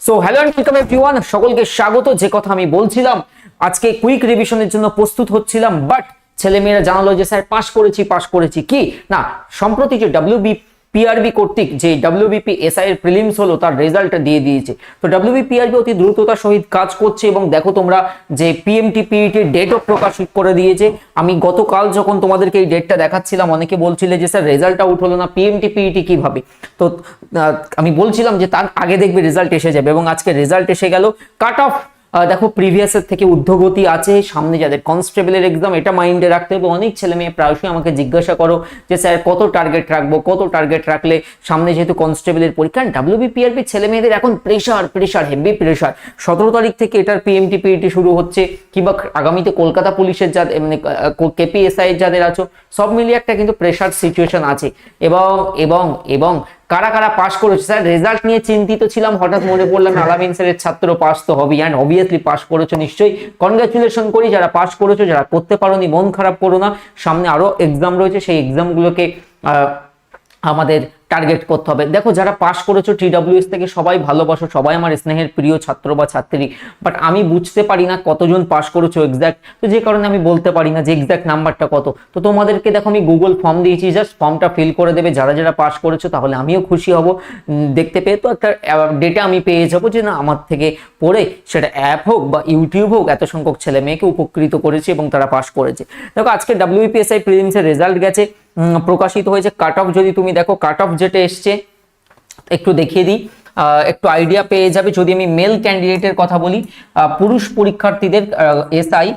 So hello and welcome everyone সকলকে স্বাগত। যে কথা আমি বলছিলাম, আজকে কুইক রিভিশনের জন্য প্রস্তুত হচ্ছিলাম বাট ছেলেমেয়েরা জানালো যে, স্যার পাশ করেছি পাশ করেছি। কি? না, সম্প্রতি যে ডাব্লিউবি পিআরবি কর্তৃক যে ডাব্লিউবিপি এসআই এর প্রিলিমস হলো, তার রেজাল্টটা দিয়ে দিয়েছে। তো ডাব্লিউবি পিআরবি অতি দ্রুততার সহিত কাজ করছে এবং দেখো তোমরা যে পিএমটি পিইটির ডেটও প্রকাশ করে দিয়েছে। আমি গতকাল যখন তোমাদেরকে এই ডেটটা দেখাচ্ছিলাম, অনেকে বলছিলে যে, স্যার রেজাল্ট আউট হলো না পিএমটি পিইটি কীভাবে তো আমি বলছিলাম যে, তার আগে দেখবে রেজাল্ট এসে যাবে এবং আজকে রেজাল্ট এসে গেল কাট অফ দেখো প্রিভিয়াসের থেকে ঊর্ধ্বগতি আছে। সামনে যাদের কনস্টেবলের এক্সাম এটা মাইন্ডে রাখতে হবে। অনেক ছেলে মেয়ে প্রায়শই আমাকে জিজ্ঞাসা করো যে, স্যার, কত টার্গেট রাখব? কত টার্গেট রাখলে সামনে যেহেতু কনস্টেবলের পরীক্ষা? ডাব্লিউবিপিআরপি ছেলে মেয়েদের এখন প্রেশার প্রেশার হেভি প্রেশার সতেরো তারিখ থেকে এটার পিএমটি পিইটি শুরু হচ্ছে। কিংবা আগামীতে কলকাতা পুলিশের যাদের মানে কেপিএসআই এর যাদের আছো, সব মিলিয়ে একটা কিন্তু প্রেশার সিচুয়েশন আছে। এবং এবং এবং কারা কারা পাশ করেছে? স্যার রেজাল্ট নিয়ে চিন্তিত ছিলাম, হঠাৎ মনে পড়লাম আলামিন স্যারের ছাত্র পাস তো হবেই অ্যান্ড অবভিয়াসলি পাস করেছ নিশ্চয়ই। কনগ্রাচুলেশন করি, যারা পাস করেছ, যারা করতে পারোনি, মন খারাপ করো না। সামনে আরও এক্সাম রয়েছে, সেই এক্সামগুলোকে আমাদের টার্গেট করতে হবে। দেখো, যারা পাস করেছ টিডাব্লিউএস থেকে সবাই ভালোবাসো, সবাই আমার স্নেহের প্রিয় ছাত্র বা ছাত্রী। বাট আমি বুঝতে পারি না কতজন পাস করেছ এক্স্যাক্ট তো যে কারণে আমি বলতে পারি না যে এক্স্যাক্ট নাম্বারটা কত। তো তোমাদেরকে দেখো, আমি গুগল ফর্ম দিয়েছি জাস্ট ফর্মটা ফিল করে দেবে। যারা যারা পাস করেছ, তাহলে আমিও খুশি হব। দেখতে পেয়ে তো একটা ডেটা আমি পেয়ে যাব যে না, আমার থেকে পড়ে সেটা অ্যাপ হোক বা ইউটিউব হোক, এত সংখ্যক ছেলে মেয়েকে উপকৃত করেছে এবং তারা পাস করেছে। দেখো, আজকে ডাব্লিউপিএসআই প্রিলিমসের রেজাল্ট গেছে। প্রকাশিত হয়েছে কাট অফ যদি তুমি দেখো কাট অফ যেটা এসছে, একটু দেখিয়ে দিই। একটু আইডিয়া পেয়ে যাবে। যদি আমি মেল ক্যান্ডিডেটের কথা বলি পুরুষ পরীক্ষার্থীদের এসআই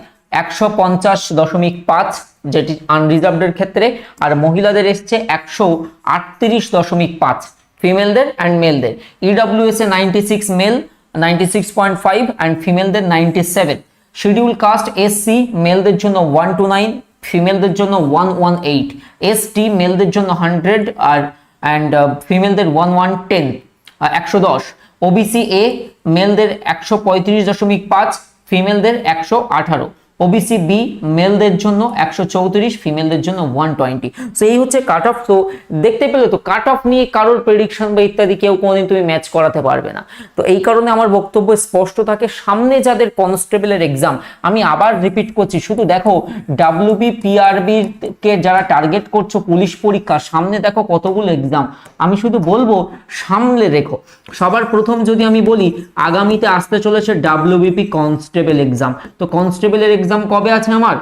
একশো পঞ্চাশ দশমিক পাঁচ, যেটি আনরিজার্ভডের ক্ষেত্রে, আর মহিলাদের এসছে একশো আটত্রিশ দশমিক পাঁচ ফিমেলদের and মেলদের EWS ninety six male ninety six point five and ফিমেলদের ninety seven schedule caste SC মেলদের জন্য ওয়ান টু নাইন ফিমেলদের জন্য one one eight S T মেলদের জন্য হান্ড্রেড আর অ্যান্ড ফিমেলদের ওয়ান ওয়ান টেন একশো দশ। ওবিসি এ মেলদের একশো পঁয়ত্রিশ দশমিক পাঁচ, ফিমেলদের একশো আঠারো। ওবিসি বি মেলদের জন্য একশো চৌত্রিশ ফিমেলদের জন্য ওয়ান টোয়েন্টি সো এই হচ্ছে কাট অফ তো দেখতে পেলে তো কাট অফ নিয়ে কারোর প্রেডিকশন বা ইত্যাদি কেউ কোনোদিন তুমি ম্যাচ করাতে পারবে না। তো এই কারণে আমার বক্তব্য স্পষ্ট থাকে। সামনে যাদের কনস্টেবলের এক্সাম আমি আবার রিপিট করছি। শুধু দেখো ডাব্লিউবি পিআরবি কে যারা টার্গেট করছ পুলিশ পরীক্ষা, সামনে দেখো কতগুলো এক্সাম আমি শুধু বলব, সামলে রেখো। সবার প্রথম যদি আমি বলি, আগামীতে আসতে চলেছে ডাব্লিউবিপি কনস্টেবল এক্সাম তো কনস্টেবলের এক্সাম কবে আছে আমার?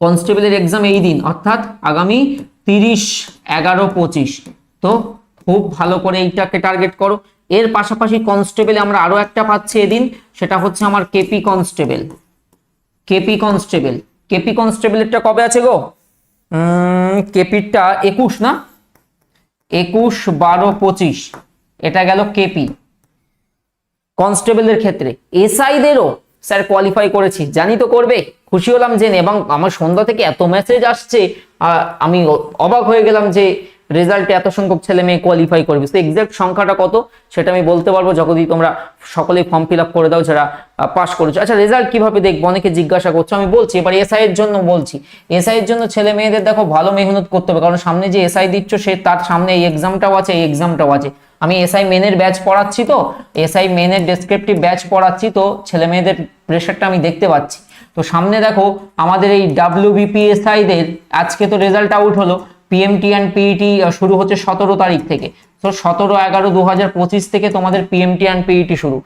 কনস্টেবলের এক্সাম এই দিন, অর্থাৎ আগামী তিরিশ এগারো পঁচিশ। তো খুব ভালো করে এইটাকে টার্গেট করো। এর পাশাপাশি কনস্টেবলে আমরা আরও একটা পাচ্ছি এদিন, সেটা হচ্ছে আমার KP constable KP constable KP কনস্টেবলেরটা কবে আছে গো? কেপিরটা একুশ না? একুশ বারো পঁচিশ। এটা গেল কেপি কনস্টেবলের ক্ষেত্রে। এসআইদেরও স্যার কোয়ালিফাই করেছি। জানি তো করবে। খুশি হলাম জেনে এবং আমার সন্ধ্যা থেকে এত মেসেজ আসছে আমি অবাক হয়ে গেলাম যে রেজাল্টে এত সংখ্যক ছেলে মেয়ে কোয়ালিফাই করবে। তো এক্সাক্ট সংখ্যাটা কত, সেটা আমি বলতে পারব যখনই তোমরা সকলেই ফর্ম ফিল আপ করে দাও যারা পাস করেছ। আচ্ছা রেজাল্ট কীভাবে দেখব? অনেকে জিজ্ঞাসা করছ, আমি বলছি, এবার এসআই এর জন্য বলছি। এসআই এর জন্য ছেলে মেয়েদের দেখো ভালো মেহনত করতে হবে, কারণ সামনে যে এসআই দিচ্ছ, সে তার সামনে এই এক্সামটাও আছে, এই এক্সামটাও আছে। আমি এসআই মেনের ব্যাচ পড়াচ্ছি তো এসআই মেনের ডেসক্রিপটিভ ব্যাচ পড়াচ্ছি তো, ছেলে মেয়েদের প্রেশারটা আমি দেখতে পাচ্ছি। তো সামনে দেখো, আমাদের এই ডাব্লিউ বিপিএসআইদের আজকে তো রেজাল্ট আউট হলো। পিএমটি অ্যান্ড পিইটি শুরু হচ্ছে সতেরো তারিখ থেকে। তো সতেরো এগারো দু হাজার পঁচিশ থেকে তোমাদের পিএমটি অ্যান্ড পিইটি শুরু।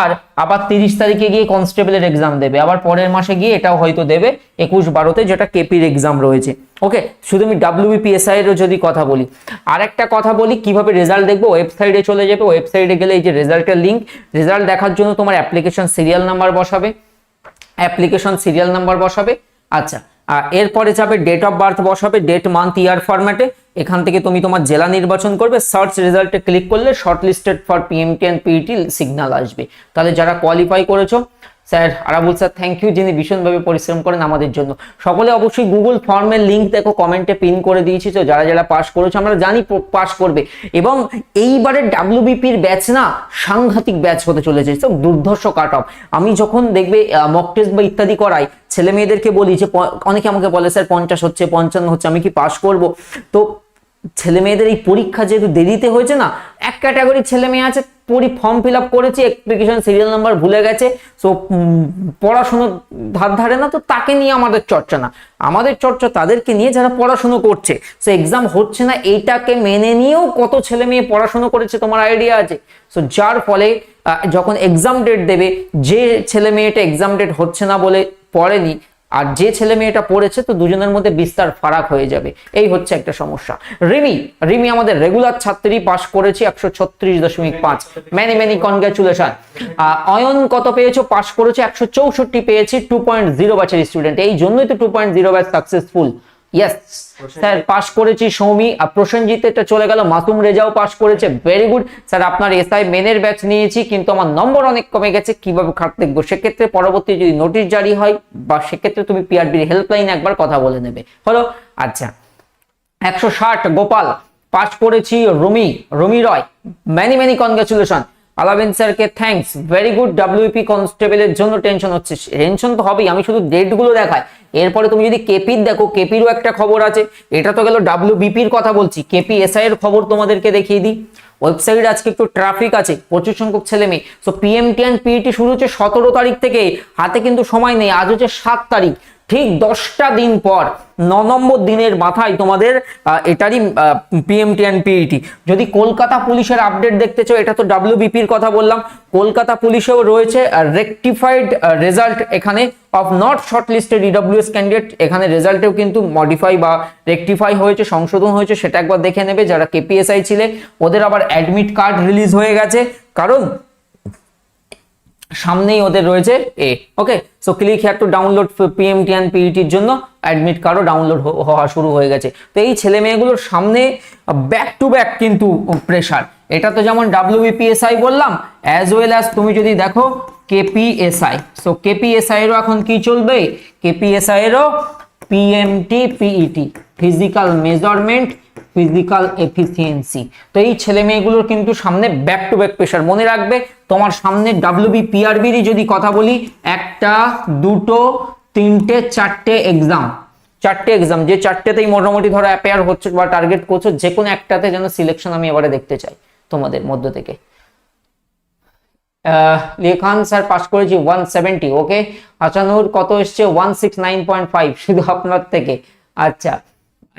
আর আবার তিরিশ তারিখে গিয়ে কনস্টেবলের এক্সাম দেবে। আবার পরের মাসে গিয়ে এটাও হয়তো দেবে একুশ বারোতে, যেটা কেপির এক্সাম রয়েছে। ওকে শুধু আমি ডাব্লিউবিপিএসআই এরও যদি কথা বলি। আর একটা কথা বলি, কীভাবে রেজাল্ট দেখব? ওয়েবসাইটে চলে যাবে। ওয়েবসাইটে গেলে এই যে রেজাল্টের লিঙ্ক রেজাল্ট দেখার জন্য তোমার অ্যাপ্লিকেশন সিরিয়াল নাম্বার বসাবে। অ্যাপ্লিকেশন সিরিয়াল নাম্বার বসাবে। আচ্ছা এরপরে যাবে ডেট অফ বার্থ বসাবে ডেট মান্থ ইয়ার ফরম্যাটে এখান থেকে তুমি তোমার জেলা নির্বাচন করবে সার্চ রেজাল্টে ক্লিক করলে shortlisted for PMT and PET signal আসবে। তাহলে যারা কোয়ালিফাই করেছ sir Arabul sir thank you যিনি ভীষণভাবে পরিশ্রম করেন আমাদের জন্য। সকলে অবশ্যই গুগল ফর্মের লিঙ্ক দেখো কমেন্টে পিন করে দিয়েছি তো, যারা যারা পাস করেছ, আমরা জানি পাস করবে। এবং এইবারের ডাব্লিউবিপির ব্যাচ না, সাংঘাতিক ব্যাচ হতে চলেছে সব দুর্ধর্ষ কাট অফ আমি যখন দেখবে মক টেস্ট বা ইত্যাদি করাই ছেলে মেয়েদেরকে বলি যে অনেকে আমাকে বলে, স্যার, পঞ্চাশ হচ্ছে, পঞ্চান্ন হচ্ছে, আমি কি পাস করব? তো ছেলে মেয়েদের এই পরীক্ষা যেহেতু দেরিতে হয়েছে না, এক ক্যাটাগরির ছেলে মেয়ে আছে পড়ি ফর্ম ফিল আপ করেছি অ্যাপ্লিকেশন সিরিয়াল নাম্বার ভুলে গেছে সো পড়াশুনো ধার ধারে না, তো তাকে নিয়ে আমাদের চর্চা না। আমাদের চর্চা তাদেরকে নিয়ে যারা পড়াশুনো করছে সো এক্সাম হচ্ছে না, এইটাকে মেনে নিয়েও কত ছেলে মেয়ে পড়াশুনো করেছে তোমার আইডিয়া আছে। সো যার ফলে যখন এক্সাম ডেট দেবে, যে ছেলে মেয়েটা এক্সাম ডেট হচ্ছে না বলে পড়েনি আর যে ছেলে মেয়েটা পড়েছে তো দুজনের মধ্যে বিস্তার ফারাক হয়ে যাবে। এই হচ্ছে একটা সমস্যা। রিমি রিমি আমাদের রেগুলার ছাত্রী পাস করেছে একশো ছত্রিশ দশমিক পাঁচ। ম্যানি ম্যানি কনগ্রাচুলেশন অয়ন কত পেয়েছ? পাস করেছে একশো চৌষট্টি পেয়েছি টু পয়েন্ট জিরো ব্যাচের স্টুডেন্ট এই জন্যই তো two point zero batch successful yes sir pass করেছি সৌমি আর প্রসেনজিৎ এটা চলে গেল মাসুম রেজাও পাস করেছে ভেরি গুড স্যার আপনার এসআই মেনের ব্যাচ নিয়েছি কিন্তু আমার নম্বর অনেক কমে গেছে কীভাবে খাট দেখব? সেক্ষেত্রে পরবর্তী যদি নোটিশ জারি হয় বা সেক্ষেত্রে তুমি পিআরবির হেল্পলাইন একবার কথা বলে নেবে। হলো? আচ্ছা। একশো ষাট গোপাল পাস করেছি Rumi Rumi Roy. Many many congratulation Alabin স্যারকে থ্যাঙ্কস ভেরি গুড ডাব্লিউপি কনস্টেবলের জন্য টেনশন হচ্ছে। টেনশন তো হবেই, আমি শুধু ডেটগুলো দেখাই। এরপরে তুমি যদি কেপির দেখো কেপিরও একটা খবর আছে, এটা তো গেল ডাব্লিউবিপির কথা বলছি। কেপি এসআই এর খবর তোমাদেরকে দেখিয়ে দিই। ওয়েবসাইট আজকে একটু ট্রাফিক আছে, প্রচুর সংখ্যক ছেলে মেয়ে। সো পিএমটি অ্যান্ড পিইটি শুরু হচ্ছে সতেরো তারিখ থেকে, হাতে কিন্তু সময় নেই, আজ হচ্ছে সাত তারিখ। ঠিক দশটা দিন পর, ন নম্বর দিনের মাথায় তোমাদের এটারই পিএমটি অ্যান্ড পিইটি যদি কলকাতা পুলিশের আপডেট দেখতে চাও, এটা তো ডাব্লিউবিপির কথা বললাম, কলকাতা পুলিশেও রয়েছে রেকটিফাইড রেজাল্ট এখানে of not shortlisted EWS candidate এখানে রেজাল্টেও কিন্তু মডিফাই বা রেকটিফাই হয়েছে, সংশোধন হয়েছে, সেটা একবার দেখে নেবে, যারা কেপিএসআই ছিলে, ওদের আবার অ্যাডমিট কার্ড রিলিজ হয়ে গেছে। কারণ সামনেই ওদের রয়েছে এ okay so click here to download PMT and পিইটির জন্য। অ্যাডমিট কার্ডও ডাউনলোড হওয়া শুরু হয়ে গেছে। তো এই ছেলে মেয়েগুলোর সামনে ব্যাক টু ব্যাক কিন্তু প্রেশার এটা তো যেমন ডাব্লিউবিপিএসআই বললাম অ্যাজ ওয়েল অ্যাজ তুমি যদি দেখো কেপিএসআই সো কেপিএসআই এরও এখন কি চলবে? কেপিএসআই এরও PMT PET physical measurement physical efficiency তো এই ছেলে মেয়েগুলোর কিন্তু সামনে ব্যাক টু ব্যাক প্রেশার মনে রাখবে, তোমার সামনে ডাব্লিউবি পিআরবিরই যদি কথা বলি, একটা, দুটো, তিনটে, চারটে এক্সাম চারটে এক্সাম যে চারটেতেই মোটামুটি ধরো অ্যাপেয়ার হচ্ছে বা টার্গেট করছ যে কোনো একটাতে যেন সিলেকশন আমি এবারে দেখতে চাই তোমাদের মধ্য থেকে। লেখান স্যার পাস করেছি ওয়ান সেভেন্টি ওকে আচানুর কত এসছে? One six nine point five শুধু আপনার থেকে। আচ্ছা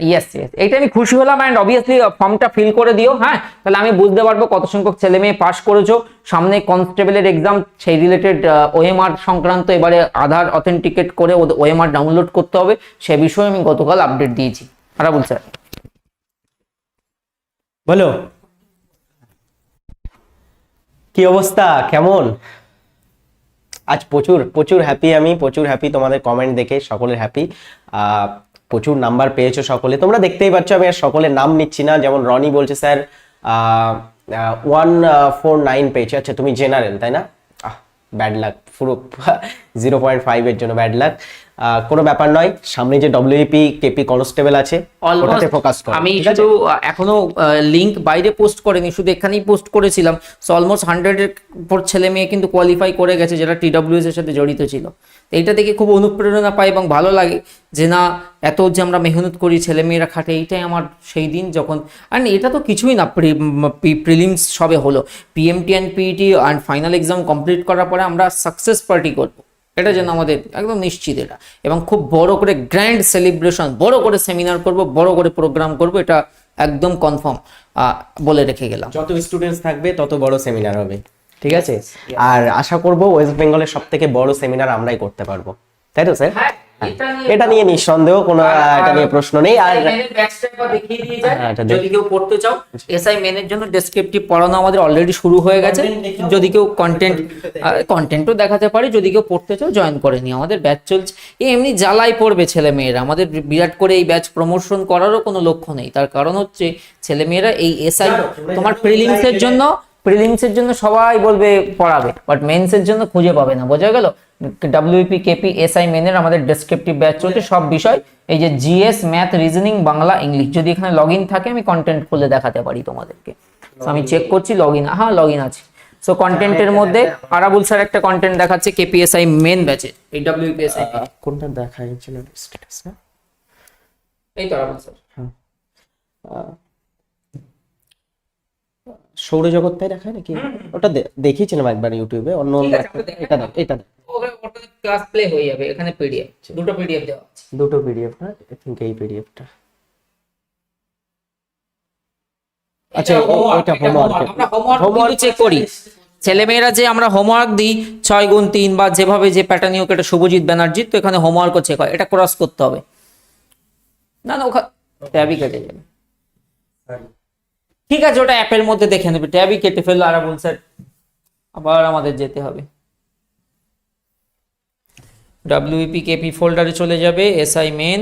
ইয়েস ইয়েস এইটা আমি খুশি হলাম অ্যান্ড অবভিয়াসলি ফর্মটা ফিল করে দিও হ্যাঁ? তাহলে আমি বুঝতে পারব কত সংখ্যক ছেলে মেয়ে পাস করেছ। সামনে কনস্টেবলের এক্সাম সেই রিলেটেড ওএমআর সংক্রান্ত, এবারে আধার অথেন্টিকেট করে ওএমআর ডাউনলোড করতে হবে। সে বিষয়ে আমি গতকাল আপডেট দিয়েছি। আরাবুল স্যার। বলো। কি অবস্থা? কেমন? আজ প্রচুর প্রচুর হ্যাপি আমি, প্রচুর হ্যাপি তোমাদের কমেন্ট দেখে, সকলের হ্যাপি প্রচুর নাম্বার পেয়েছ সকলে। তোমরা দেখতেই পাচ্ছ আমি আর সকলের নাম নিচ্ছি না। যেমন রনি বলছে স্যার ওয়ান ফোর নাইন পেয়েছে। আচ্ছা তুমি জেনারেল তাই না? ব্যাড লাক পুরো জিরো পয়েন্ট ফাইভের জন্য ব্যাড লাক কোনো ব্যাপার নয় সামনে যে ডব্লিউপি কেপি কনস্টেবল আছে ওটাতে ফোকাস করো আমি? শুধু এখনও লিংক বাইরে পোস্ট করিনি শুধু এখানেই পোস্ট করেছিলাম। সো অলমোস্ট হান্ড্রেডের ছেলে মেয়ে কিন্তু কোয়ালিফাই করে গেছে যারা টিডব্লিউএস এর সাথে জড়িত ছিল। তো এইটা দেখে খুব অনুপ্রেরণা পাই এবং ভালো লাগে যে না, এত যে আমরা মেহনত করি ছেলে মেয়েরা খাটে, এইটাই আমার সেই দিন যখন আর এটা তো কিছুই না প্রিলিমস সবে হলো। PMT and PET and final exam complete করার পরে আমরা সাকসেস পার্টি করব। এটা যেন আমাদের একদম নিশ্চিত এটা। এবং খুব বড় করে গ্র্যান্ড সেলিব্রেশন বড় করে সেমিনার করব, বড় করে প্রোগ্রাম করব, এটা একদম কনফার্ম বলে রেখে গেলাম। যত স্টুডেন্টস থাকবে, তত বড় সেমিনার হবে। ঠিক আছে? আর আশা করব ওয়েস্ট বেঙ্গলের সব থেকে বড় সেমিনার আমরাই করতে পারব। তাই তো স্যার হ্যাঁ, এটা নিয়ে- নিঃসন্দেহ কোনো এটা নিয়ে প্রশ্ন নেই। আর দেখিয়ে দিয়ে যায়। হ্যাঁ, যদি কেউ পড়তে চাও এসআই মেনের জন্য ডেসক্রিপটিভ পড়ানো আমাদের অলরেডি শুরু হয়ে গেছে। যদি কেউ কন্টেন্ট কন্টেন্টও দেখাতে পারে। যদি কেউ পড়তে চাও জয়েন করে নি আমাদের ব্যাচ চলছে। এ এমনি জ্বালাই পড়বে ছেলে মেয়েরা আমাদের বিরাট করে এই ব্যাচ প্রমোশন করারও কোনো লক্ষ্য নেই। তার কারণ হচ্ছে ছেলে মেয়েরা এই এসআই তোমার প্রিলিমস এর জন্য প্রিলিমস এর জন্য সবাই বলবে পড়াবে বাট মেন্স এর জন্য খুঁজে পাবে না। বোঝা গেল? ডাব্লিউপি কেপি এসআই মেনের আমাদের ডেসক্রিপটিভ ব্যাচ চলছে সব বিষয়। এই যে GS math reasoning Bangla English যদি এখানে লগ থাকে আমি কন্টেন্ট খুলে দেখাতে পারি তোমাদেরকে। আমি চেক করছি লগ ইন হ্যাঁ লগ ইন আছে সো কন্টেন্টের মধ্যে আরাবুল স্যার একটা কন্টেন্ট দেখাচ্ছে কেপিএসআই মেন ব্যাচে এই ডাব্লিউপিএসআই কোনটা দেখা যাচ্ছে না স্ট্যাটাস না? এই তো আরাবুল স্যার সৌরজগৎটাই দেখায় নাকি? ওটা দেখিয়েছিলাম একবার ইউটিউবে অন্য অন্য এটা এটা ক্লাস প্লে হয়ে যাবে এখানে পিডিএফ দুটো পিডিএফ দেওয়া দুটো পিডিএফ না? আই থিঙ্ক এই পিডিএফটা আচ্ছা, এটা homework। আমরা হোমওয়ার্ক চেক করি। ছেলেমেয়েরা যে আমরা হোমওয়ার্ক দিই ছয় গুণ তিন বা যেভাবে যে প্যাটার্ন নিয়োগ এটা শুভজিৎ ব্যানার্জি তো এখানে হোমওয়ার্কও চেক হয়। এটা ক্রস করতে হবে। না না ওখানে ট্যাবই কেটে যাবে। ঠিক আছে, ওটা অ্যাপের মধ্যে দেখে নেবে। ট্যাবই কেটে ফেলল আর বলছে, আবার আমাদের যেতে হবে। ডাব্লিউপি কেপি ফোল্ডারে চলে যাবে এসআই মেন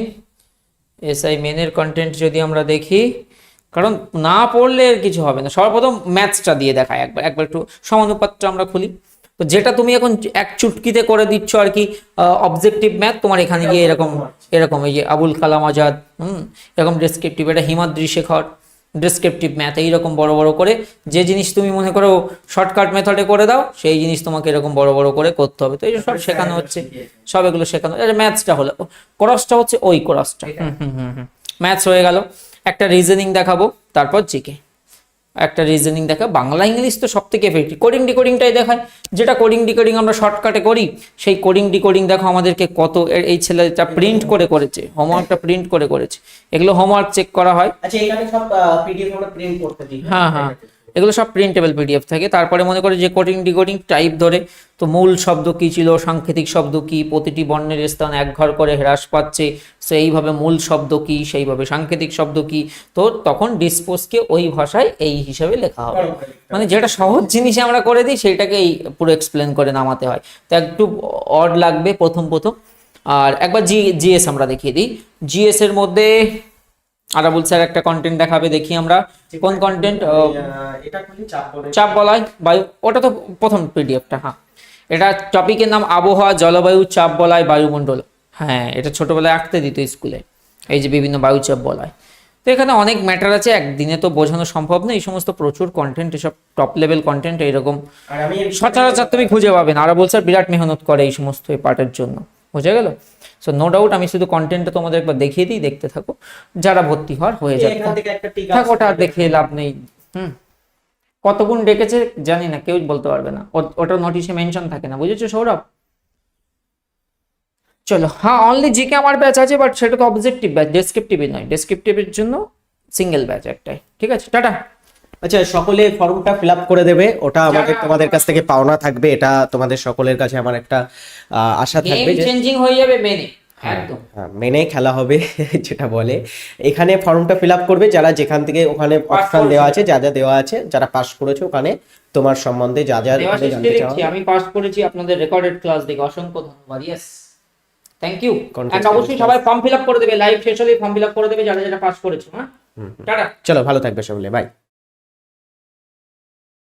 এসআই মেনের কন্টেন্ট যদি আমরা দেখি, কারণ না পড়লে আর কিছু হবে না। সর্বপ্রথম ম্যাথসটা দিয়ে দেখায় একবার একবার একটু সমানুপাতটা আমরা খুলি। তো যেটা তুমি এখন এক চুটকিতে করে দিচ্ছ আর কি অবজেক্টিভ ম্যাথ তোমার এখানে গিয়ে এরকম এরকম এই যে আবুল কালাম আজাদ, হুম, এরকম ডেসক্রিপটিভ এটা হিমাদ্রি শেখর ডেসক্রিপটিভ ম্যাথ এইরকম বড় বড় করে যে জিনিস তুমি মনে করো শর্টকাট মেথডে করে দাও সেই জিনিস তোমাকে এরকম বড় বড় করে করতে হবে। তো এই সব শেখানো হচ্ছে সব এগুলো শেখানো ম্যাথসটা হলো ক্রসটা হচ্ছে ওই ক্রসটা হুম হুম হুম হুম। ম্যাথস হয়ে গেল। একটা রিজনিং দেখাবো তারপর জিকে একটা রিজনিং দেখা। বাংলা ইংলিশ তো সব থেকে এফেক্টিভ কোডিং ডিকোডিংটাই দেখায়। যেটা কোডিং ডিকোডিং আমরা শর্টকাটে করি সেই কোডিং ডিকোডিং দেখো আমাদেরকে কত এই ছেলেটা প্রিন্ট করে করেছে হোমওয়ার্কটা প্রিন্ট করে করেছে। এগুলো হোমওয়ার্ক চেক করা হয়। আচ্ছা এখানে সব পিডিএফ আমরা প্রিন্ট করতে দিই। হ্যাঁ হ্যাঁ। এগুলো সব প্রিন্টেবল পিডিএফ থাকে। তারপরে মনে করে যে কোডিং ডিকোডিং টাইপ ধরে, তো মূল শব্দ কি ছিল, সাংকেতিক শব্দ কি, প্রতিটি বর্ণের স্থান এক ঘর করে হ্রাস পাচ্ছে সেইভাবে মূল শব্দ কি, সেইভাবে সাংকেতিক শব্দ কি, তো তখন ডিসপোজকে ওই ভাষায় এই হিসাবে লেখা হবে। মানে যেটা সহজ জিনিসে আমরা করে দিই সেইটাকে এই পুরো এক্সপ্লেন করে নামাতে হয়। তো একটু অড লাগবে প্রথম প্রথম। আর একবার জি জিএস আমরা দেখিয়ে দিই। জিএস এর মধ্যে আরাবুল স্যার একটা কন্টেন্ট দেখাবে দেখি আমরা। কোন কন্টেন্ট চাপ বলয় বায়ু ওটা তো প্রথম পিডিএফটা হ্যাঁ। এটা টপিকের নাম আবহাওয়া জলবায়ু চাপ বলয় বায়ুমণ্ডল। হ্যাঁ এটা ছোটবেলায় আঁকতে দিত স্কুলে। এই যে বিভিন্ন বায়ুচাপ বলয় তো এখানে অনেক ম্যাটার আছে একদিনে তো বোঝানো সম্ভব না এই সমস্ত প্রচুর কন্টেন্ট এসব টপ লেভেল কন্টেন্ট এইরকম। আর সচরাচর তুমি খুঁজে পাবেন না। আরাবুল স্যার বিরাট মেহনত করে এই সমস্ত এই পার্টের জন্য। বুঝে গেল? সো নো ডাউট আমি শুধু কন্টেন্টটা তোমাদের একবার দেখিয়ে দিই দেখতে থাকো। যারা ভর্তি হওয়ার হয়ে যাবে। এখান থেকে একটা টিকা থাক ওটা দেখে লাভ নেই। হুম। কত গুণ ডেকেছে জানি না কেউ বলতে পারবে না। ওটা নোটিশে মেনশন থাকে না। বুঝেছ সৌরভ? চলো। হ্যাঁ অনলি জিকে আমার ব্যাচ আছে বাট সেটা তো অবজেক্টিভ ব্যাচ ডেসক্রিপটিভই নয়। ডেসক্রিপটিভের জন্য সিঙ্গেল ব্যাচ একটাই। ঠিক আছে টাটা। আচ্ছা সকলে ফর্মটা ফিল আপ করে দেবে। ওটা আমাদের তোমাদের কাছ থেকে পাওনা থাকবে এটা তোমাদের সকলের কাছে আমার একটা আশা থাকবে যে চেঞ্জিং হয়ে যাবে মেনে একদম। হ্যাঁ, মেনে খেলা হবে যেটা বলে। এখানে ফর্মটা ফিল আপ করবে যারা যেখান থেকে ওখানে অপশন দেওয়া আছে যা যা দেওয়া আছে যারা পাস করেছে ওখানে তোমার সম্বন্ধে যা যা জানতে চাও আমি পাস করেছি আপনাদের রেকর্ডেড ক্লাস দেখে। অসংখ্য ধন্যবাদ। ইয়েস থ্যাংক ইউ এন্ড অবশ্যই সবাই ফর্ম ফিল আপ করে দেবে। লাইভ শেষ হলে ফর্ম ফিল আপ করে দেবে যারা যারা পাস করেছে। হ্যাঁ? টাটা। চলো ভালো থাকবে সকলে। বাই